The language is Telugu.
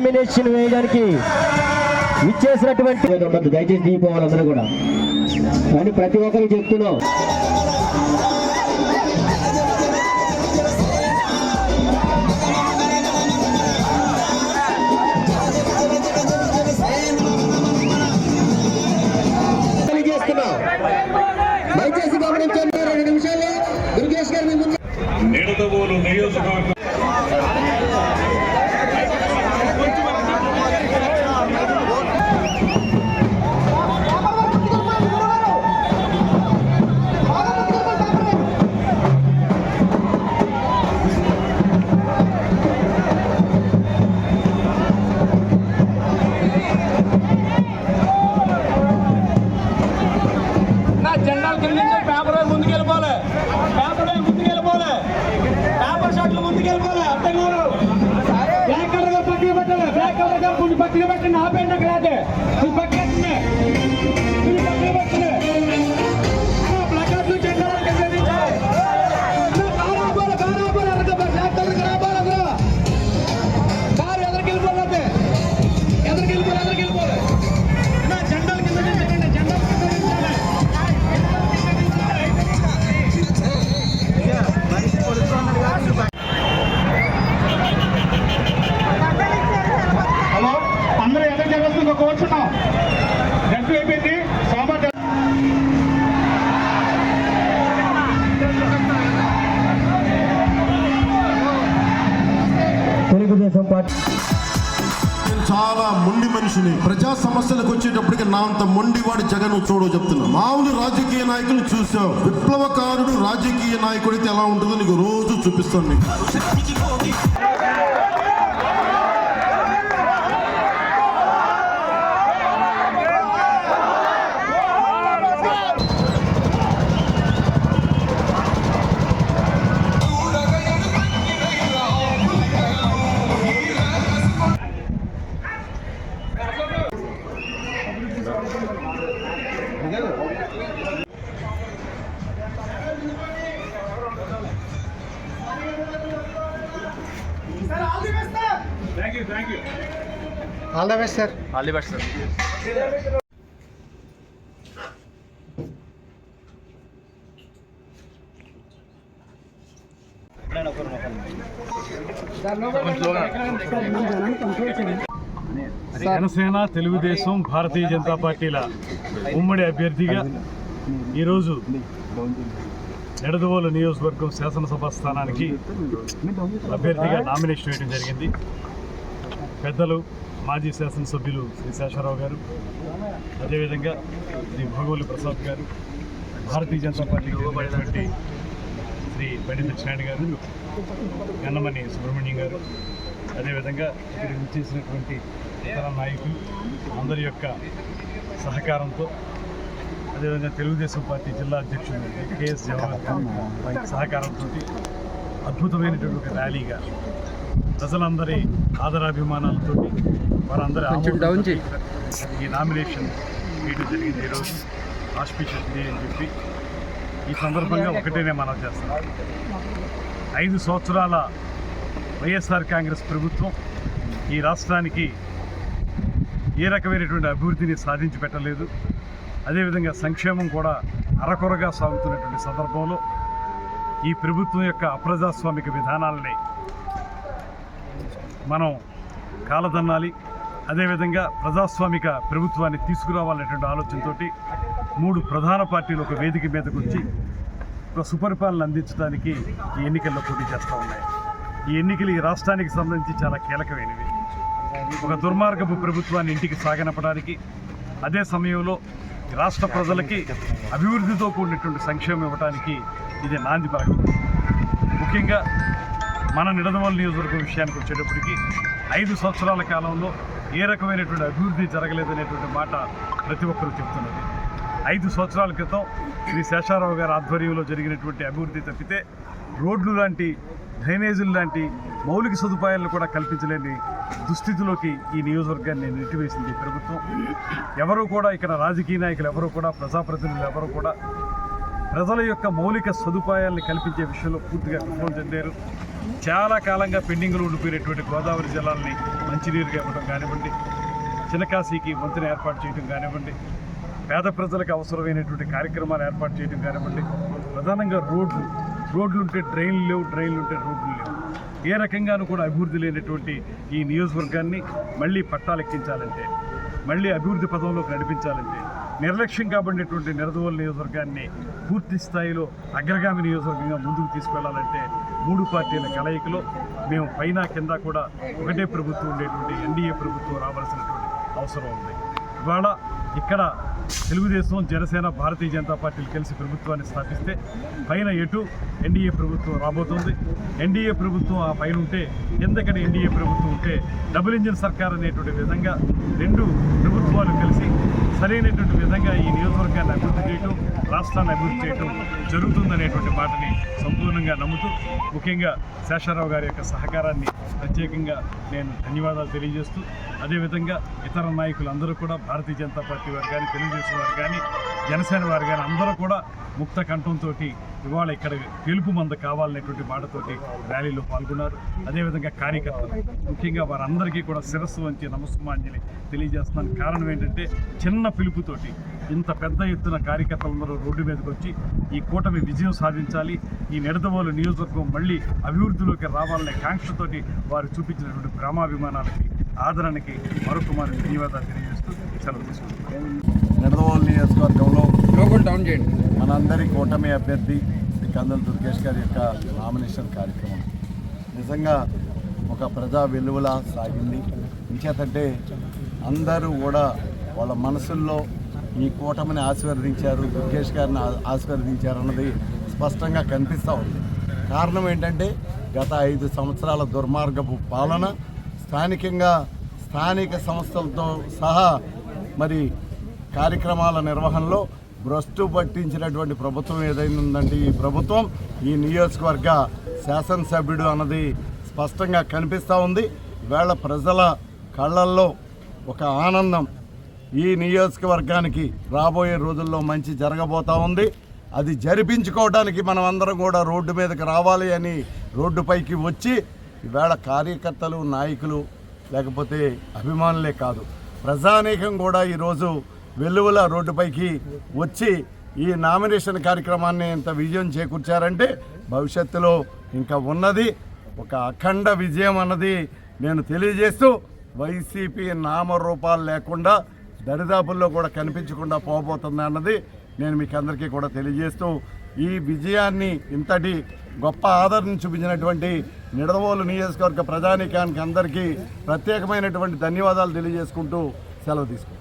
నామినేషన్ వేయడానికి ఇచ్చేసినటువంటి దయచేసి దిగిపోవాలి అందరూ కూడా. కానీ ప్రతి ఒక్కరికి చెప్తున్నాం. నా మొండి మనిషిని. ప్రజా సమస్యలకు వచ్చేటప్పటికి నా అంత మొండివాడు జగన్ చూడో చెప్తున్నా. మామూలు రాజకీయ నాయకులు చూసావు. విప్లవకారుడు రాజకీయ నాయకుడితే ఎలా ఉంటుందో నీకు రోజు చూపిస్తాను నీకు. జనసేన తెలుగుదేశం భారతీయ జనతా పార్టీల ఉమ్మడి అభ్యర్థిగా ఈరోజు నిడదవోలు నియోజకవర్గం శాసనసభ స్థానానికి అభ్యర్థిగా నామినేషన్ వేయడం జరిగింది. పెద్దలు మాజీ శాసనసభ్యులు శ్రీ శేషారావు గారు అదేవిధంగా శ్రీ భగవల్లి ప్రసాద్ గారు భారతీయ జనతా పార్టీకి ఇవ్వబడినటువంటి శ్రీ పండిత సత్యనారాయణ గారు గన్నమణి సుబ్రహ్మణ్యం గారు అదేవిధంగా ఇక్కడ చేసినటువంటి ఇతర నాయకులు అందరి యొక్క సహకారంతో అదేవిధంగా తెలుగుదేశం పార్టీ జిల్లా అధ్యక్షుడు కేఎస్ జవహర్ గారి సహకారంతో అద్భుతమైనటువంటి ఒక ర్యాలీగా ప్రజలందరి ఆదరాభిమానాలతో వారందరి ఈ నామినేషన్ వేయడం జరిగింది. ఈరోజు ఆస్పిషియస్ డే అని చెప్పి ఈ సందర్భంగా ఒకటేనే మనం చేస్తాం. ఐదు సంవత్సరాల వైఎస్ఆర్ కాంగ్రెస్ ప్రభుత్వం ఈ రాష్ట్రానికి ఏ రకమైనటువంటి అభివృద్ధిని సాధించి పెట్టలేదు. అదేవిధంగా సంక్షేమం కూడా అరకొరగా సాగుతున్నటువంటి సందర్భంలో ఈ ప్రభుత్వం యొక్క అప్రజాస్వామిక విధానాలని మనం కాలదన్నాలి. అదేవిధంగా ప్రజాస్వామిక ప్రభుత్వాన్ని తీసుకురావాలనేటువంటి ఆలోచనతోటి మూడు ప్రధాన పార్టీలు ఒక వేదిక మీదకు వచ్చి ఒక సుపరిపాలన అందించడానికి ఈ ఎన్నికల్లో పోటీ చేస్తూ ఉన్నాయి. ఈ ఎన్నికలు ఈ రాష్ట్రానికి సంబంధించి చాలా కీలకమైనవి. ఒక దుర్మార్గపు ప్రభుత్వాన్ని ఇంటికి సాగనపడానికి అదే సమయంలో రాష్ట్ర ప్రజలకి అభివృద్ధితో కూడినటువంటి సంక్షేమం ఇవ్వడానికి ఇది నాంది పలకం ముఖ్యంగా మన నిడదవోలు నియోజకవర్గం విషయానికి వచ్చేటప్పటికి ఐదు సంవత్సరాల కాలంలో ఏ రకమైనటువంటి అభివృద్ధి జరగలేదనేటువంటి మాట ప్రతి ఒక్కరూ చెప్తున్నది. ఐదు సంవత్సరాల క్రితం శ్రీ శేషారావు గారి ఆధ్వర్యంలో జరిగినటువంటి అభివృద్ధి తప్పితే రోడ్లు లాంటి డ్రైనేజీలు లాంటి మౌలిక సదుపాయాలను కూడా కల్పించలేని దుస్థితిలోకి ఈ నియోజకవర్గాన్ని నెట్టివేసింది ప్రభుత్వం. ఎవరు కూడా ఇక్కడ రాజకీయ నాయకులు ఎవరు కూడా ప్రజాప్రతినిధులు ఎవరు కూడా ప్రజల యొక్క మౌలిక సదుపాయాలను కల్పించే విషయంలో పూర్తిగా విఫలం చెందారు. చాలా కాలంగా పెండింగ్లో ఉండిపోయినటువంటి గోదావరి జలాల్ని మంచినీరుగా ఇవ్వడం కానివ్వండి చిన్నకాశీకి వంతెన ఏర్పాటు చేయడం కానివ్వండి పేద ప్రజలకు అవసరమైనటువంటి కార్యక్రమాలు ఏర్పాటు చేయడం కానివ్వండి ప్రధానంగా రోడ్లు రోడ్లు ఉంటే డ్రైన్లు లేవు డ్రైన్లు ఉంటే రోడ్లు లేవు. ఏ రకంగానూ కూడా అభివృద్ధి లేనటువంటి ఈ నియోజకవర్గాన్ని మళ్ళీ పట్టాలెక్కించాలంటే మళ్ళీ అభివృద్ధి పదంలోకి నడిపించాలంటే నిర్లక్ష్యం కాబడినటువంటి నిరదవోలు నియోజకవర్గాన్ని పూర్తి స్థాయిలో అగ్రగామి నియోజకవర్గంగా ముందుకు తీసుకెళ్ళాలంటే మూడు పార్టీల కలయికలో మేము పైన కింద కూడా ఒకటే ప్రభుత్వం ఉండేటువంటి ఎన్డీఏ ప్రభుత్వం రావాల్సినటువంటి అవసరం ఉంది. ఇవాళ ఇక్కడ తెలుగుదేశం జనసేన భారతీయ జనతా పార్టీలు కలిసి ప్రభుత్వాన్ని స్థాపిస్తే పైన ఎటు ఎన్డీఏ ప్రభుత్వం రాబోతుంది. ఎన్డీఏ ప్రభుత్వం ఆ పైన ఉంటే ఎందుకంటే ఎన్డీఏ ప్రభుత్వం ఉంటే డబుల్ ఇంజిన్ సర్కార్ అనేటువంటి విధంగా రెండు ప్రభుత్వాలు కలిసి సరైనటువంటి విధంగా ఈ నియోజకవర్గాన్ని అభివృద్ధి చేయటం రాష్ట్రాన్ని అభివృద్ధి చేయటం జరుగుతుందనేటువంటి మాటని సంపూర్ణంగా నమ్ముతూ ముఖ్యంగా శేషారావు గారి యొక్క సహకారాన్ని ప్రత్యేకంగా నేను ధన్యవాదాలు తెలియజేస్తూ అదేవిధంగా ఇతర నాయకులందరూ కూడా భారతీయ జనతా పార్టీ వారు కానీ తెలుగుదేశం వారు కానీ జనసేన వారు కానీ అందరూ కూడా ముక్త కంఠంతో ఇవాళ ఇక్కడ గెలుపు మంద కావాలనేటువంటి మాటతోటి ర్యాలీలో పాల్గొన్నారు. అదేవిధంగా కార్యకర్తలు ముఖ్యంగా వారందరికీ కూడా శిరస్సు వంచి నమస్మాంజలి తెలియజేస్తున్నాను. కారణం ఏంటంటే చిన్న పిలుపుతోటి ఇంత పెద్ద ఎత్తున కార్యకర్తలందరూ రోడ్డు మీదకి వచ్చి ఈ కూటమి విజయం సాధించాలి ఈ నిడదవోలు నియోజకవర్గం మళ్ళీ అభివృద్ధిలోకి రావాలనే కాంక్షతోటి వారు చూపించినటువంటి గ్రామాభిమానాలకి ఆదరణకి మరొక మరి ధన్యవాదాలు తెలియజేస్తూ సెలవు తీసుకుంటున్నాను నిడదవోలు నియోజకవర్గంలో డౌన్ చేయండి. మనందరి కూటమి అభ్యర్థి శ్రీ కందుల దుర్గేష్ గారి యొక్క నామినేషన్ కార్యక్రమం. నిజంగా ఒక ప్రజా వెలువలా సాగింది. ఇంచేతంటే అందరూ కూడా వాళ్ళ మనసుల్లో ఈ కూటమిని ఆశీర్వదించారు దుర్గేష్ గారిని ఆశీర్వదించారు అన్నది స్పష్టంగా కనిపిస్తూ ఉంది. కారణం ఏంటంటే గత ఐదు సంవత్సరాల దుర్మార్గపు పాలన స్థానికంగా స్థానిక సంస్థలతో సహా మరి కార్యక్రమాల నిర్వహణలో భ్రష్టు పట్టించినటువంటి ప్రభుత్వం ఏదైందంటే ఈ ప్రభుత్వం ఈ నియోజకవర్గ శాసనసభ్యుడు అన్నది స్పష్టంగా కనిపిస్తూ ఉంది. వేళ ప్రజల కళ్ళల్లో ఒక ఆనందం ఈ నియోజకవర్గానికి రాబోయే రోజుల్లో మంచి జరగబోతా ఉంది. అది జరిపించుకోవడానికి మనం అందరం కూడా రోడ్డు మీదకి రావాలి అని రోడ్డుపైకి వచ్చి ఈవేళ కార్యకర్తలు నాయకులు లేకపోతే అభిమానులే కాదు. ప్రజానీకం కూడా ఈరోజు వెల్లువల రోడ్డుపైకి వచ్చి ఈ నామినేషన్ కార్యక్రమాన్ని ఇంత విజయం చేకూర్చారంటే భవిష్యత్తులో ఇంకా ఉన్నది ఒక అఖండ విజయం అన్నది నేను తెలియజేస్తూ వైసీపీ నామరూపాలు లేకుండా దరిదాపుల్లో కూడా కనిపించకుండా పోబోతుంది అన్నది నేను మీకు అందరికీ కూడా తెలియజేస్తూ ఈ విజయాన్ని ఇంతటి గొప్ప ఆదరణ చూపించినటువంటి నిడదవోలు నియోజకవర్గ ప్రజానీకానికి అందరికీ ప్రత్యేకమైనటువంటి ధన్యవాదాలు తెలియజేసుకుంటూ సెలవు తీసుకుంటాం